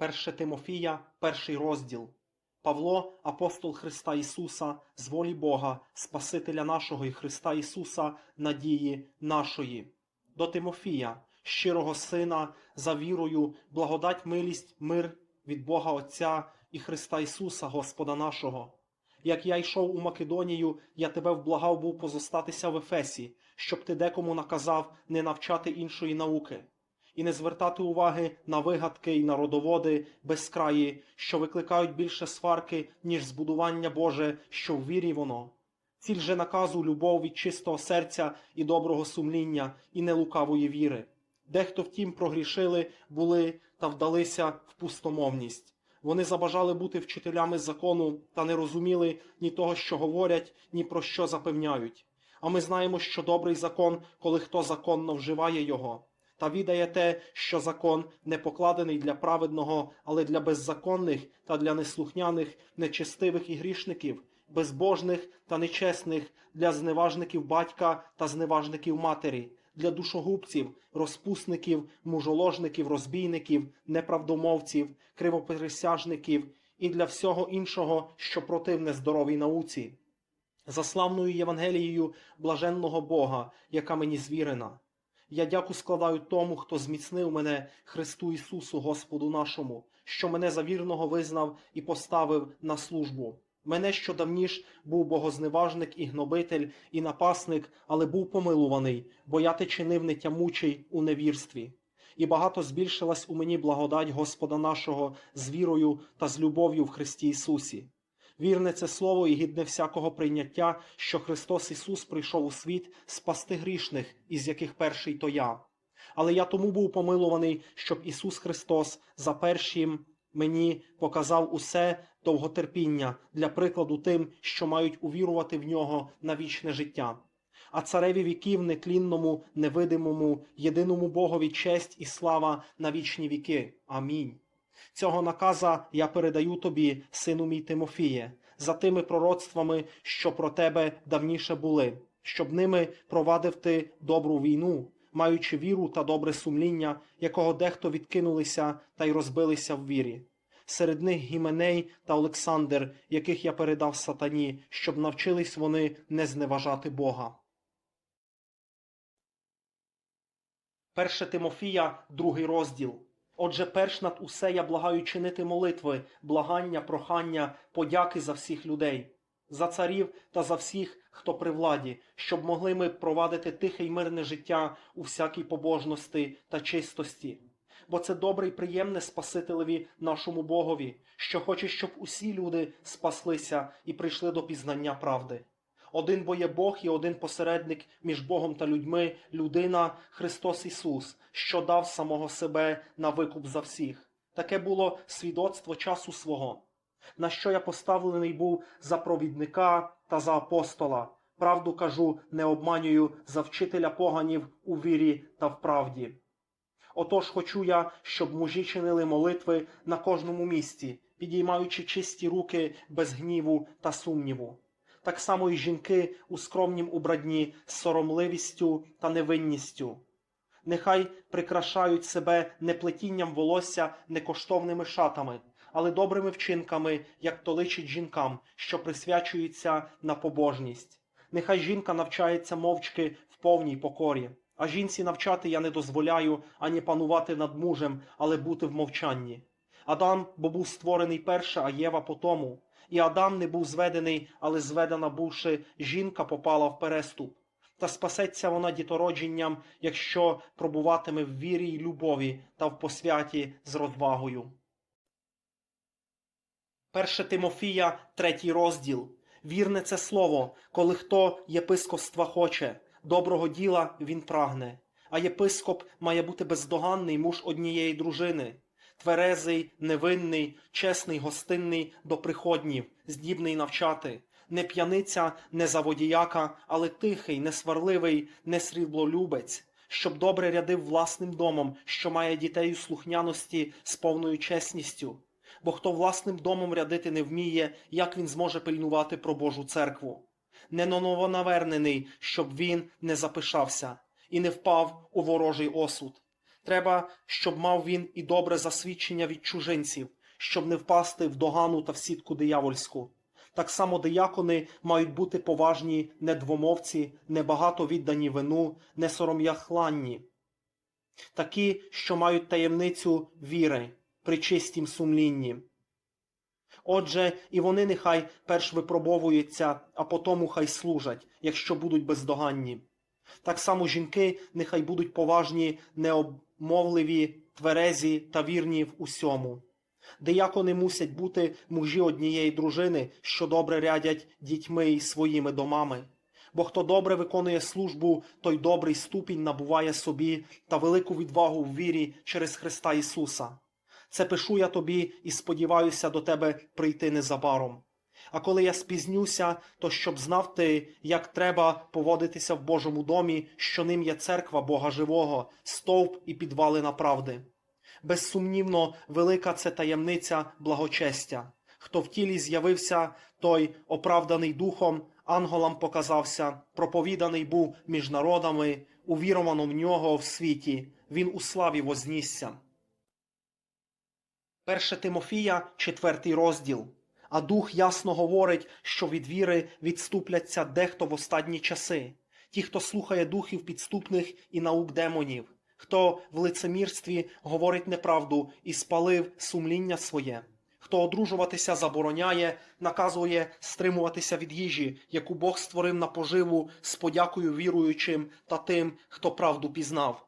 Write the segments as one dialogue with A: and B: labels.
A: 1 Тимофія, перший розділ. Павло, апостол Христа Ісуса, з волі Бога, Спасителя нашого і Христа Ісуса, надії нашої. До Тимофія, щирого Сина, за вірою, благодать, милість, мир від Бога Отця і Христа Ісуса, Господа нашого. Як я йшов у Македонію, я тебе вблагав був позостатися в Ефесі, щоб ти декому наказав не навчати іншої науки і не звертати уваги на вигадки і на родоводи безкраї, що викликають більше сварки, ніж збудування Боже, що в вірі воно. Ціль же наказу любов від чистого серця і доброго сумління, і нелукавої віри. Дехто втім прогрішили, були та вдалися в пустомовність. Вони забажали бути вчителями закону та не розуміли ні того, що говорять, ні про що запевняють. А ми знаємо, що добрий закон, коли хто законно вживає його та відає те, що закон не покладений для праведного, але для беззаконних та для неслухняних, нечестивих і грішників, безбожних та нечесних, для зневажників батька та зневажників матері, для душогубців, розпусників, мужоложників, розбійників, неправдомовців, кривопересяжників і для всього іншого, що противне здоровій науці. За славною Євангелією блаженного Бога, яка мені звірена. Я дяку складаю тому, хто зміцнив мене Христу Ісусу, Господу нашому, що мене за вірного визнав і поставив на службу. Мене, що давніш був богозневажник і гнобитель, і напасник, але був помилуваний, бо я те чинив не тямучий у невірстві. І багато збільшилась у мені благодать Господа нашого з вірою та з любов'ю в Христі Ісусі. Вірне це слово і гідне всякого прийняття, що Христос Ісус прийшов у світ спасти грішних, із яких перший то я. Але я тому був помилуваний, щоб Ісус Христос за першим мені показав усе довготерпіння для прикладу тим, що мають увірувати в нього на вічне життя. А цареві віків нетлінному, невидимому, єдиному Богові честь і слава на вічні віки. Амінь. Цього наказа я передаю тобі, сину мій Тимофіє, за тими пророцтвами, що про тебе давніше були, щоб ними провадив ти добру війну, маючи віру та добре сумління, якого дехто відкинулися та й розбилися в вірі. Серед них Гіменей та Олександр, яких я передав сатані, щоб навчились вони не зневажати Бога. 1 Тимофія, другий розділ. Отже, перш над усе я благаю чинити молитви, благання, прохання, подяки за всіх людей, за царів та за всіх, хто при владі, щоб могли ми провадити тихе й мирне життя у всякій побожності та чистості. Бо це добре й приємне Спасителеві нашому Богові, що хоче, щоб усі люди спаслися і прийшли до пізнання правди. Один бо є Бог і один посередник між Богом та людьми, людина Христос Ісус, що дав самого себе на викуп за всіх. Таке було свідоцтво часу свого, на що я поставлений був за провідника та за апостола. Правду кажу, не обманюю за вчителя поганів у вірі та в правді. Отож хочу я, щоб мужі чинили молитви на кожному місці, підіймаючи чисті руки без гніву та сумніву так само і жінки у скромнім убранні соромливістю та невинністю. Нехай прикрашають себе не плетінням волосся некоштовними шатами, але добрими вчинками, як то личить жінкам, що присвячуються на побожність. Нехай жінка навчається мовчки в повній покорі, а жінці навчати я не дозволяю ані панувати над мужем, але бути в мовчанні. Адам бо був створений перше, а Єва по тому. І Адам не був зведений, але зведена бувши, жінка попала в переступ. Та спасеться вона дітородженням, якщо пробуватиме в вірі й любові та в посвяті з розвагою. 1 Тимофія, третій розділ. Вірне це слово, коли хто єпископства хоче, доброго діла він прагне. А єпископ має бути бездоганний муж однієї дружини тверезий, невинний, чесний, гостинний до приходнів, здібний навчати, не п'яниця, не заводіяка, але тихий, не сварливий, не сріблолюбець, щоб добре рядив власним домом, що має дітей у слухняності з повною чесністю. Бо хто власним домом рядити не вміє, як він зможе пильнувати про Божу церкву? Не новонавернений, щоб він не запишався і не впав у ворожий осуд. Треба, щоб мав він і добре засвідчення від чужинців, щоб не впасти в догану та в сітку диявольську. Так само диякони мають бути поважні, недвомовці, небагато віддані вину, не сором'яхланні, такі, що мають таємницю віри при чистім сумлінні. Отже, і вони нехай перш випробовуються, а потому хай служать, якщо будуть бездоганні. Так само жінки нехай будуть поважні, необмовливі, тверезі та вірні в усьому. Диякони мусять бути мужі однієї дружини, що добре рядять дітьми і своїми домами. Бо хто добре виконує службу, той добрий ступінь набуває собі та велику відвагу в вірі через Христа Ісуса. Це пишу я тобі і сподіваюся до тебе прийти незабаром. А коли я спізнюся, то щоб знав ти, як треба поводитися в Божому домі, що ним є церква Бога живого, стовп і підвалина правди. Безсумнівно, велика це таємниця благочестя. Хто в тілі з'явився, той, оправданий духом, анголам показався, проповіданий був між народами, увіровано в нього в світі, він у славі вознісся. Перше Тимофія, четвертий розділ. А дух ясно говорить, що від віри відступляться дехто в останні часи, ті, хто слухає духів підступних і наук демонів, хто в лицемірстві говорить неправду і спалив сумління своє, хто одружуватися забороняє, наказує стримуватися від їжі, яку Бог створив на поживу з подякою віруючим та тим, хто правду пізнав.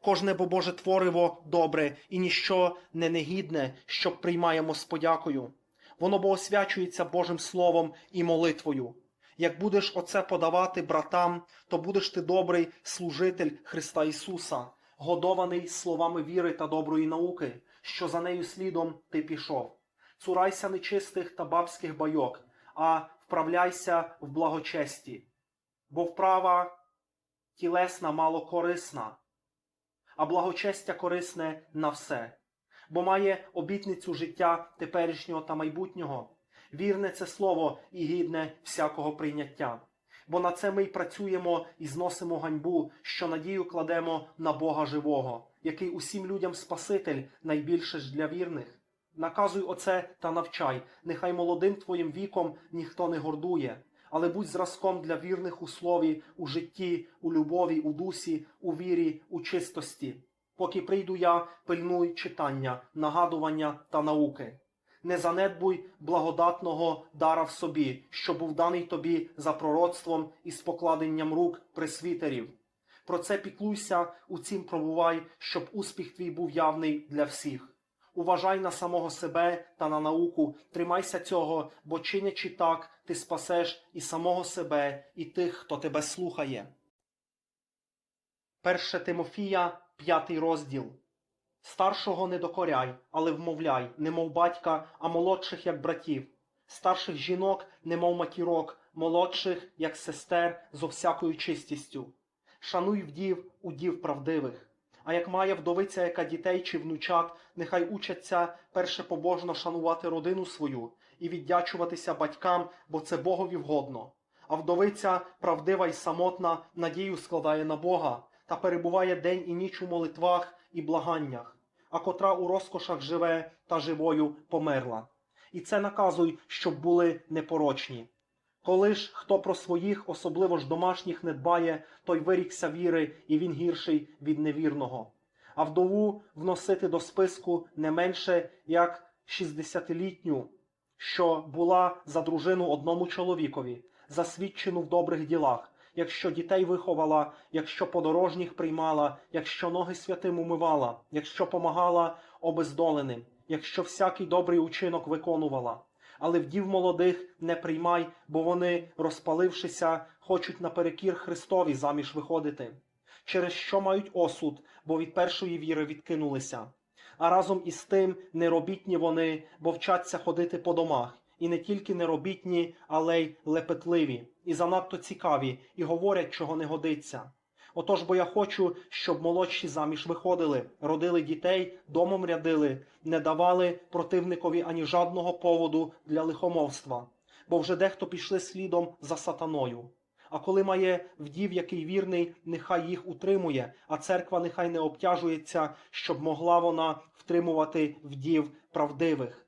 A: Кожне бо Боже твориво добре і ніщо не негідне, що приймаємо з подякою. Воно бо освячується Божим Словом і молитвою. Як будеш оце подавати братам, то будеш ти добрий служитель Христа Ісуса, годований словами віри та доброї науки, що за нею слідом ти пішов. Цурайся нечистих та бабських байок, а вправляйся в благочесті, бо вправа тілесна мало корисна, а благочестя корисне на все бо має обітницю життя теперішнього та майбутнього. Вірне це слово і гідне всякого прийняття. Бо на це ми й працюємо і зносимо ганьбу, що надію кладемо на Бога живого, який усім людям Спаситель найбільше ж для вірних. Наказуй оце та навчай, нехай молодим твоїм віком ніхто не гордує, але будь зразком для вірних у слові, у житті, у любові, у дусі, у вірі, у чистості. Поки прийду я, пильнуй читання, нагадування та науки. Не занедбуй благодатного дара в собі, що був даний тобі за пророцтвом і з покладенням рук пресвітерів. Про це піклуйся, у цім пробувай, щоб успіх твій був явний для всіх. Уважай на самого себе та на науку, тримайся цього, бо чинячи так, ти спасеш і самого себе, і тих, хто тебе слухає. Перше Тимофія, п'ятий розділ. Старшого не докоряй, але вмовляй, немов батька, а молодших, як братів, старших жінок, немов матірок, молодших, як сестер, зо всякою чистістю. Шануй вдів, удів правдивих. А як має вдовиця, яка дітей чи внучат, нехай учаться перше побожно шанувати родину свою і віддячуватися батькам, бо це Богові вгодно. А вдовиця, правдива й самотна, надію складає на Бога та перебуває день і ніч у молитвах і благаннях, а котра у розкошах живе та живою померла. І це наказуй, щоб були непорочні. Коли ж хто про своїх, особливо ж домашніх, не дбає, той вирікся віри, і він гірший від невірного. А вдову вносити до списку не менше як шістдесятилітню, що була за дружину одному чоловікові, засвідчену в добрих ділах, якщо дітей виховала, якщо подорожніх приймала, якщо ноги святим умивала, якщо помагала обездоленим, якщо всякий добрий учинок виконувала. Але вдів молодих не приймай, бо вони, розпалившися, хочуть наперекір Христові заміж виходити, через що мають осуд, бо від першої віри відкинулися. А разом із тим неробітні вони, бо вчаться ходити по домах, і не тільки неробітні, але й лепетливі, і занадто цікаві, і говорять, чого не годиться. Отож, бо я хочу, щоб молодші заміж виходили, родили дітей, домом рядили, не давали противникові ані жадного поводу для лихомовства, бо вже дехто пішли слідом за сатаною. А коли має вдів, який вірний, нехай їх утримує, а церква нехай не обтяжується, щоб могла вона втримувати вдів правдивих.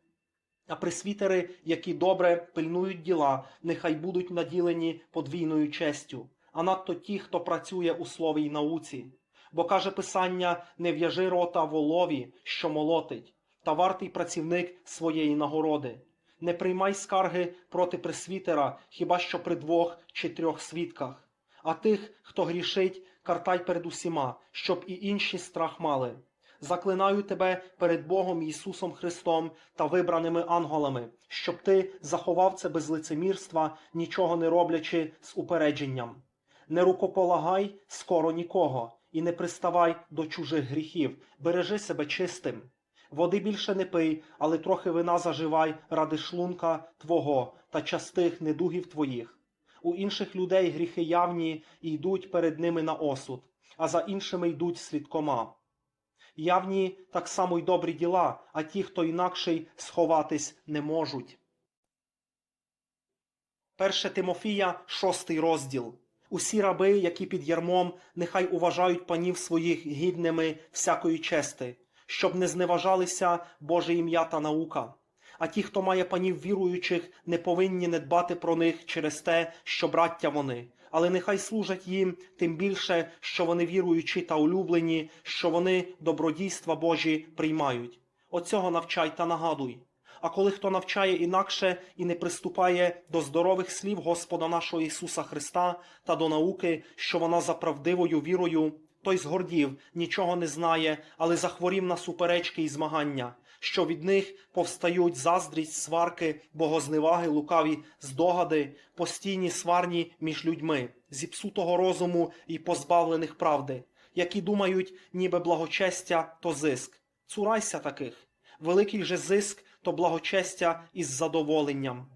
A: А пресвітери, які добре пильнують діла, нехай будуть наділені подвійною честю, а надто ті, хто працює у слові й науці. Бо каже Писання: не в'яжи рота волові, що молотить, та вартий працівник своєї нагороди. Не приймай скарги проти пресвітера, хіба що при двох чи трьох свідках. А тих, хто грішить, картай перед усіма, щоб і інші страх мали. Заклинаю тебе перед Богом Ісусом Христом та вибраними анголами, щоб ти заховав це без лицемірства, нічого не роблячи з упередженням. Не рукополагай скоро нікого, і не приставай до чужих гріхів, бережи себе чистим. Води більше не пий, але трохи вина заживай ради шлунка твого та частих недугів твоїх. У інших людей гріхи явні і йдуть перед ними на осуд, а за іншими йдуть слідкома. Явні так само й добрі діла, а ті, хто інакший, сховатись не можуть. Перше Тимофія, шостий розділ. Усі раби, які під ярмом, нехай уважають панів своїх гідними всякої чести, щоб не зневажалися Боже ім'я та наука. А ті, хто має панів віруючих, не повинні не дбати про них через те, що браття вони, але нехай служать їм тим більше, що вони віруючі та улюблені, що вони добродійства Божі приймають. Оцього навчай та нагадуй. А коли хто навчає інакше і не приступає до здорових слів Господа нашого Ісуса Христа та до науки, що вона за правдивою вірою, той згордів, нічого не знає, але захворів на суперечки і змагання, що від них повстають заздрість, сварки, богозневаги, лукаві здогади, постійні сварні між людьми, зіпсутого розуму і позбавлених правди, які думають, ніби благочестя то зиск. Цурайся таких. Великий же зиск то благочестя із задоволенням.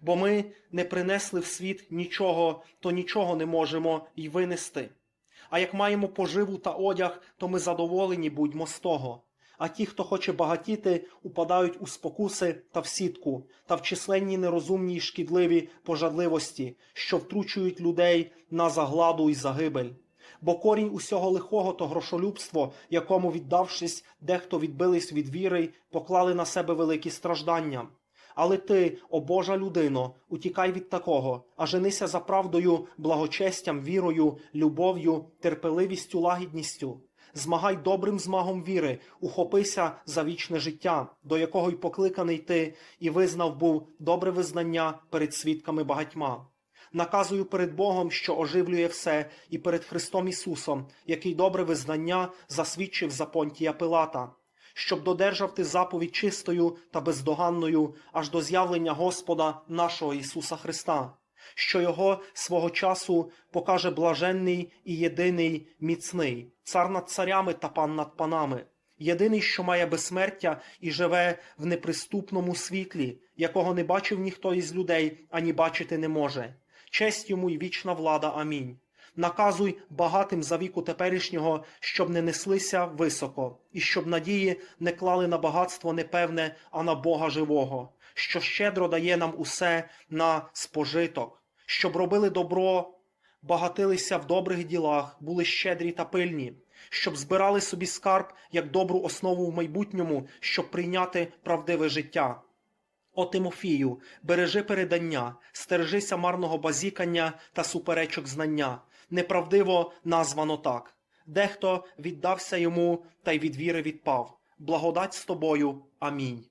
A: Бо ми не принесли в світ нічого, то нічого не можемо й винести. А як маємо поживу та одяг, то ми задоволені будьмо з того. А ті, хто хоче багатіти, упадають у спокуси та в сітку, та в численні нерозумні й шкідливі пожадливості, що втручують людей на загладу й загибель. Бо корінь усього лихого то грошолюбство, якому, віддавшись, дехто відбились від віри, поклали на себе великі страждання. Але ти, о Божа людино, утікай від такого, а женися за правдою, благочестям, вірою, любов'ю, терпеливістю, лагідністю. Змагай добрим змагом віри, ухопися за вічне життя, до якого й покликаний ти, і визнав був добре визнання перед свідками багатьма. Наказую перед Богом, що оживлює все, і перед Христом Ісусом, який добре визнання засвідчив за Понтія Пилата, щоб додержав ти заповідь чистою та бездоганною аж до з'явлення Господа нашого Ісуса Христа, що Його свого часу покаже блаженний і єдиний міцний, цар над царями та пан над панами. Єдиний, що має безсмертя і живе в неприступному світлі, якого не бачив ніхто із людей, ані бачити не може. Честь йому й вічна влада. Амінь. Наказуй багатим за віку теперішнього, щоб не неслися високо, і щоб надії не клали на багатство непевне, а на Бога живого, що щедро дає нам усе на спожиток, щоб робили добро, багатилися в добрих ділах, були щедрі та пильні, щоб збирали собі скарб як добру основу в майбутньому, щоб прийняти правдиве життя. О Тимофію, бережи передання, стережися марного базікання та суперечок знання. Неправдиво названо так. Дехто віддався йому та й від віри відпав. Благодать з тобою. Амінь.